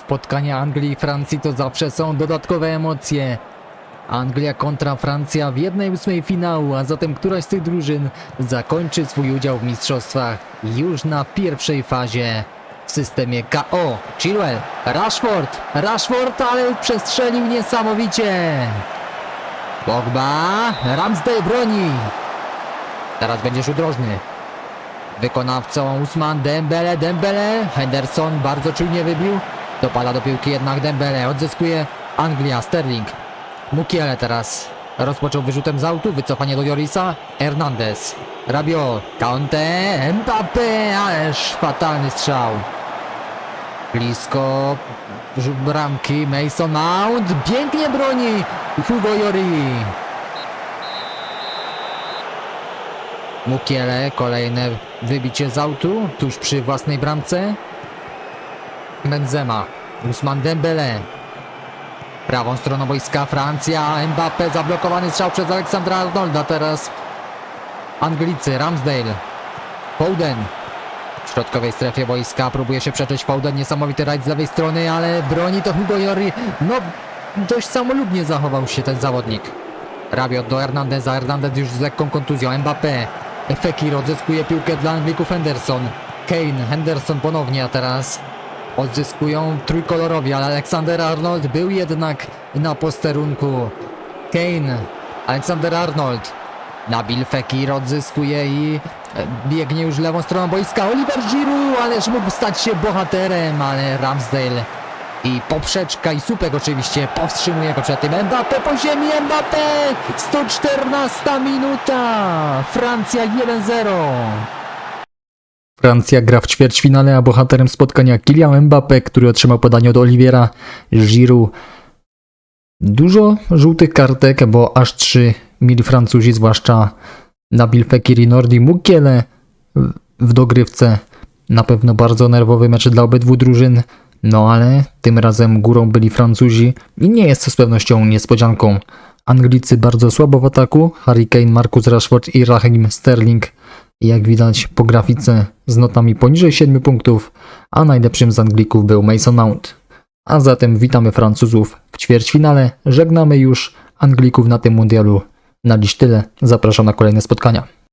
Spotkania Anglii i Francji to zawsze są dodatkowe emocje. Anglia kontra Francja w jednej ósmej finału, a zatem któraś z tych drużyn zakończy swój udział w mistrzostwach już na pierwszej fazie w systemie KO. Chilwell, Rashford, Rashford, ale przestrzelił niesamowicie. Pogba, Ramsdale broni. Teraz będzie rzut rożny. Wykonawcą Usman Dembele, Dembele, Henderson bardzo czujnie wybił. Dopada do piłki jednak Dembele, odzyskuje Anglia, Sterling. Mukiele teraz rozpoczął wyrzutem z autu, wycofanie do Jorisa, Hernandez, Rabiot, Conte, Mbappé, ależ fatalny strzał. Blisko bramki, Mason Mount, pięknie broni Hugo Jori. Mukiele, kolejne wybicie z autu, tuż przy własnej bramce. Benzema, Usman Dembele. Prawą stroną boiska Francja, Mbappé zablokowany strzał przez Aleksandra Arnolda, teraz Anglicy, Ramsdale, Foden. W środkowej strefie boiska próbuje się przeczeć Foden, niesamowity rajd z lewej strony, ale broni to Hugo Jori. No, dość samolubnie zachował się ten zawodnik. Rabiot do Hernandeza, Hernandez już z lekką kontuzją, Mbappé. Fekir odzyskuje piłkę dla Anglików Henderson. Kane, Henderson ponownie, a teraz odzyskują trójkolorowi, ale Aleksander Arnold był jednak na posterunku. Kane, Aleksander Arnold. Nabil Fekir odzyskuje i e, biegnie już lewą stroną boiska. Oliver Giroud, ależ mógł stać się bohaterem, ale Ramsdale i poprzeczka i słupek oczywiście powstrzymuje go przed tym. Mbappé po ziemi, Mbappé! 114 minuta! Francja 1-0. Francja gra w ćwierćfinale, a bohaterem spotkania Kylian Mbappé, który otrzymał podanie od Oliviera Giroud. Dużo żółtych kartek, bo aż trzy mieli Francuzi, zwłaszcza Nabil Fekir i Nordi Mukiele w dogrywce. Na pewno bardzo nerwowy mecz dla obydwu drużyn. No ale tym razem górą byli Francuzi i nie jest to z pewnością niespodzianką. Anglicy bardzo słabo w ataku, Harry Kane, Marcus Rashford i Raheem Sterling jak widać po grafice z notami poniżej 7 punktów, a najlepszym z Anglików był Mason Mount. A zatem witamy Francuzów w ćwierćfinale, żegnamy już Anglików na tym mundialu. Na dziś tyle, zapraszam na kolejne spotkania.